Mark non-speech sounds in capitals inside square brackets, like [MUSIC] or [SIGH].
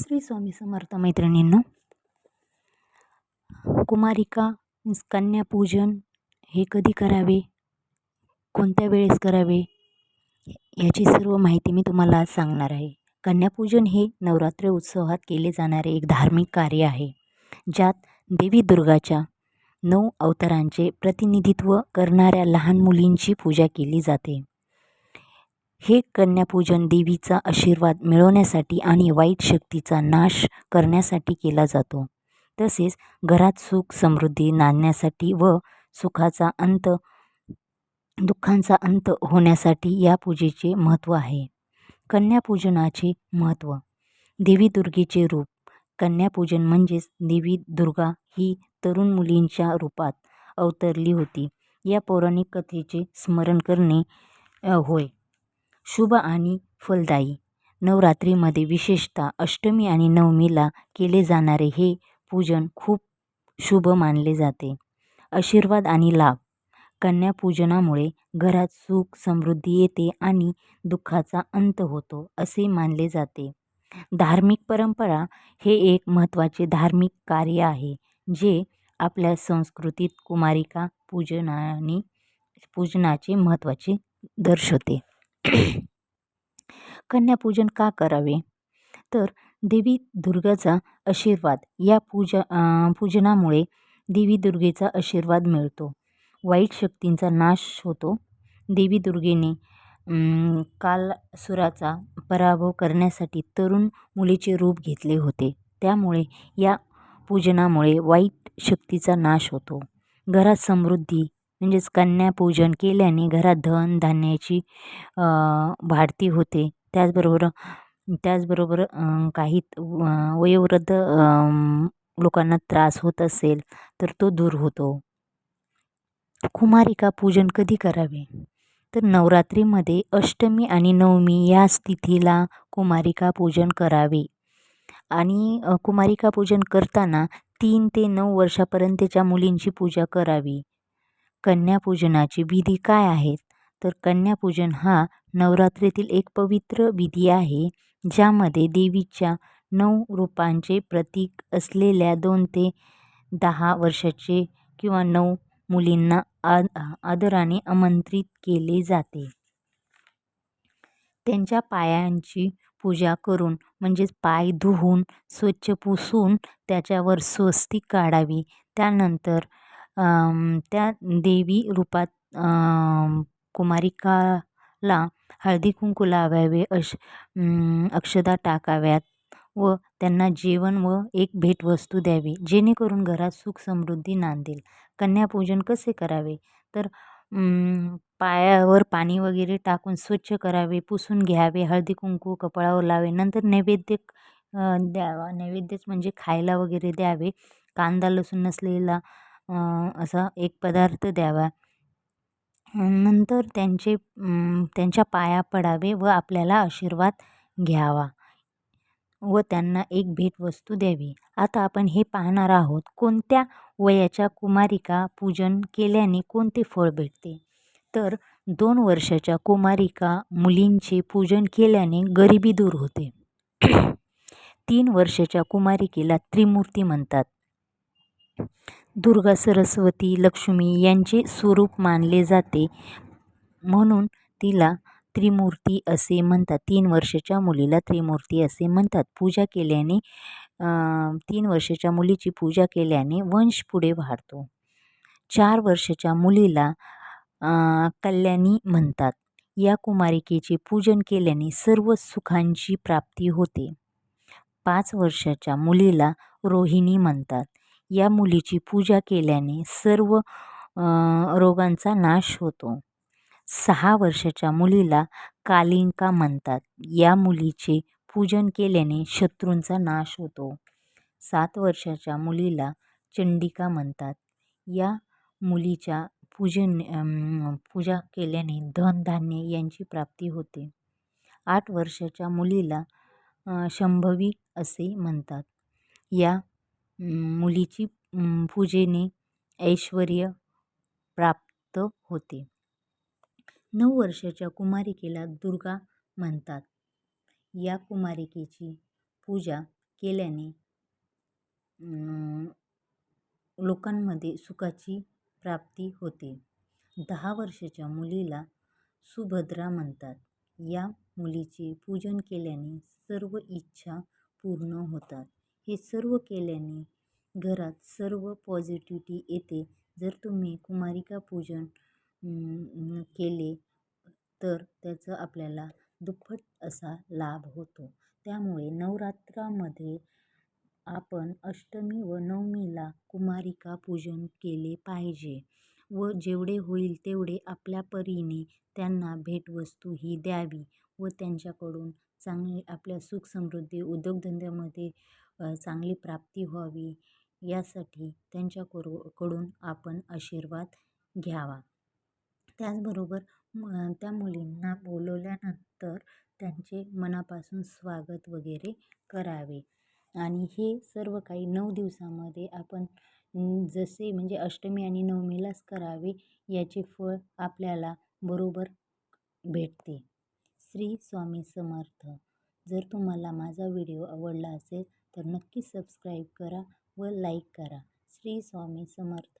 श्री स्वामी समर्थ मैत्रिणींनो कुमारिका मीन्स कन्यापूजन हे कधी करावे? कोणत्या वेळेस करावे? याची सर्व माहिती मी तुम्हाला आज सांगणार आहे. कन्यापूजन हे नवरात्र उत्सवात केले जाणारे एक धार्मिक कार्य आहे ज्यात देवी दुर्गाच्या नऊ अवतारांचे प्रतिनिधित्व करणाऱ्या लहान मुलींची पूजा केली जाते. हे कन्यापूजन देवीचा आशीर्वाद मिळवण्यासाठी आणि वाईट शक्तीचा नाश करण्यासाठी केला जातो. तसेच घरात सुख समृद्धी नांदण्यासाठी व सुखाचा अंत दुःखांचा अंत होण्यासाठी या पूजेचे महत्त्व आहे. कन्यापूजनाचे महत्त्व. देवी दुर्गेचे रूप. कन्यापूजन म्हणजेच देवी दुर्गा ही तरुण मुलींच्या रूपात अवतरली होती. या पौराणिक कथेचे स्मरण करणे होय. शुभ आणि फलदायी. नवरात्रीमध्ये विशेषतः अष्टमी आणि नवमीला केले जाणारे हे पूजन खूप शुभ मानले जाते. आशीर्वाद आणि लाभ. कन्यापूजनामुळे घरात सुख समृद्धी येते आणि दुःखाचा अंत होतो असे मानले जाते. धार्मिक परंपरा हे एक महत्त्वाचे धार्मिक कार्य आहे जे आपल्या संस्कृतीत कुमारिका पूजनाने पूजनाचे महत्त्वाचे दर्शवते. कन्यापूजन का करावे? तर देवी दुर्गाचा आशीर्वाद. या पूजा पूजनामुळे देवी दुर्गेचा आशीर्वाद मिळतो. वाईट शक्तींचा नाश होतो. देवी दुर्गेने कालसुराचा पराभव करण्यासाठी तरुण मुलीचे रूप घेतले होते. त्यामुळे या पूजनामुळे वाईट शक्तीचा नाश होतो. घरात समृद्धी म्हणजेच कन्यापूजन केल्याने घरात धन धान्याची वाढती होते. त्याचबरोबर त्याचबरोबर काही वयोवृद्ध लोकांना त्रास होत असेल तर तो दूर होतो. कुमारिका पूजन कधी करावे? तर नवरात्रीमध्ये अष्टमी आणि नवमी या स्थितीला कुमारिका पूजन करावे. आणि कुमारिका पूजन करताना तीन ते नऊ वर्षापर्यंतच्या मुलींची पूजा करावी. कन्यापूजनाची विधी काय आहेत? तर कन्यापूजन हा नवरात्रीतील एक पवित्र विधी आहे ज्यामध्ये देवीच्या नऊ रूपांचे प्रतीक असलेल्या दोन ते दहा वर्षाचे किंवा नऊ मुलींना आ आदराने आमंत्रित केले जाते. त्यांच्या पायांची पूजा करून म्हणजेच पाय धुवून स्वच्छ पुसून त्याच्यावर स्वस्तिक काढावी. त्यानंतर त्या देवी रूपात कुमारिकाला हळदी कुंकू लावावे अश अक्षदा टाकाव्यात व त्यांना जेवण व एक भेटवस्तू द्यावी जेणेकरून घरात सुख समृद्धी नांदेल. कन्यापूजन कसे करावे? तर पायावर पाणी वगैरे टाकून स्वच्छ करावे पुसून घ्यावे हळदी कुंकू कपाळावर लावे नंतर नैवेद्य द्यावा नैवेद्यच म्हणजे खायला वगैरे द्यावे कांदा लसूण नसलेला असा एक पदार्थ द्यावा. नंतर त्यांचे त्यांच्या पाया पडावे व आपल्याला आशीर्वाद घ्यावा व त्यांना एक भेटवस्तू द्यावी. आता आपण हे पाहणार आहोत कोणत्या वयाच्या कुमारिका पूजन केल्याने कोणते फळ भेटते? तर दोन वर्षाच्या कुमारिका मुलींचे पूजन केल्याने गरिबी दूर होते. [CLEARS THROAT] तीन वर्षाच्या कुमारिकेला त्रिमूर्ती म्हणतात. दुर्गा सरस्वती लक्ष्मी यांचे स्वरूप मानले जाते. म्हणून तिला त्रिमूर्ती असे म्हणतात. तीन वर्षाच्या मुलीला त्रिमूर्ती असे म्हणतात. पूजा केल्याने तीन वर्षाच्या मुलीची पूजा केल्याने वंश पुढे वाढतो. चार वर्षाच्या मुलीला कल्याणी म्हणतात. या कुमारिकेचे पूजन केल्याने सर्व सुखांची प्राप्ती होते. पाच वर्षाच्या मुलीला रोहिणी म्हणतात. या मुलीची पूजा केल्याने सर्व रोगांचा नाश होतो. सहा वर्षाच्या मुलीला कालिंका म्हणतात. या मुलीचे पूजन केल्याने शत्रूंचा नाश होतो. सात वर्षाच्या मुलीला चंडिका म्हणतात. या मुलीच्या पूजन पूजा केल्याने धनधान्य यांची प्राप्ती होते. आठ वर्षाच्या मुलीला शंभवी असे म्हणतात. या मुलीची पूजेने ऐश्वर्य प्राप्त होते. नऊ वर्षाच्या कुमारिकेला दुर्गा म्हणतात. या कुमारिकेची पूजा केल्याने लोकांमध्ये सुखाची प्राप्ती होते. दहा वर्षाच्या मुलीला सुभद्रा म्हणतात. या मुलीचे पूजन केल्याने सर्व इच्छा पूर्ण होतात. हे सर्व केल्याने घरात सर्व पॉझिटिव्हिटी येते. जर तुम्ही कुमारिका पूजन केले तर त्याचं आपल्याला दुप्पट असा लाभ होतो. त्यामुळे नवरात्रामध्ये आपण अष्टमी व नवमीला कुमारिका पूजन केले पाहिजे व जेवढे होईल तेवढे आपल्या परीने त्यांना भेटवस्तू ही द्यावी व त्यांच्याकडून चांगली आपल्या सुख समृद्धी उद्योगधंद्यामध्ये चांगली प्राप्ती व्हावी यासाठी त्यांच्या कडून आपण आशीर्वाद घ्यावा. त्याचबरोबर म त्या मुलींना बोलवल्यानंतर त्यांचे मनापासून स्वागत वगैरे करावे. आणि हे सर्व काही नऊ दिवसामध्ये आपण जसे म्हणजे अष्टमी आणि नवमीलाच करावे याचे फळ आपल्याला बरोबर भेटते. श्री स्वामी समर्थ. जर तुम्हाला माझा व्हिडिओ आवडला असेल तर नक्की सबस्क्राईब करा व लाईक करा. श्री स्वामी समर्थ.